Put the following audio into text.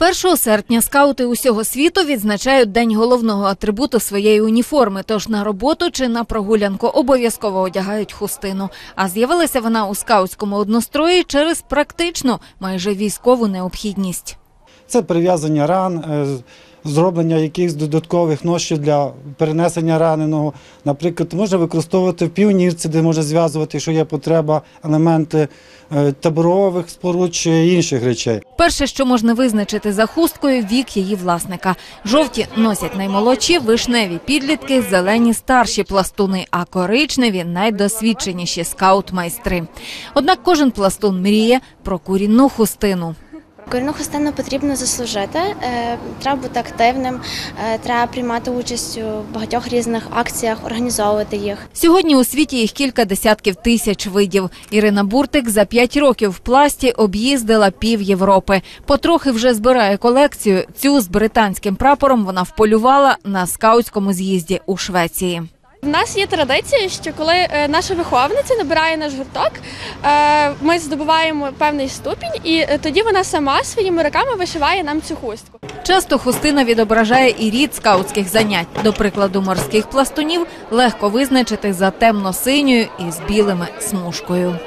1 серпня скаути усього світу відзначають день головного атрибуту своєї уніформи. Тож на роботу чи на прогулянку обов'язково одягають хустину. А з'явилася вона у скаутському однострої через практичну, майже військову необхідність. Це прив'язання ран, е, зроблення якихось додаткових ношів для перенесення раненого. Наприклад, можна використовувати в півнірці, де може зв'язувати, якщо є потреба, елементи е, таборових споруд чи інших речей. Перше, що можна визначити за хусткою, вік її власника. Жовті носять наймолодші, вишневі підлітки, зелені старші пластуни, а коричневі найдосвідченіші скаут-майстри. Однак кожен пластун мріє про курінну хустину. Корінну хустину потрібно заслужити. е, Треба бути активним, е, треба приймати участь у багатьох різних акціях, організовувати їх. Сьогодні у світі їх кілька десятків тисяч видів. Ірина Буртик за п'ять років в пласті об'їздила пів Європи. Потрохи вже збирає колекцію. Цю з британським прапором вона вполювала на скаутському з'їзді у Швеції. В нас є традиція, що коли е, наша виховниця набирає наш гурток, е, ми здобуваємо певний ступінь, і е, тоді вона сама своїми руками вишиває нам цю хустку. Часто хустина відображає і рід скаутських занять. До прикладу, морських пластунів легко визначити за темно-синьою і з білими смужкою.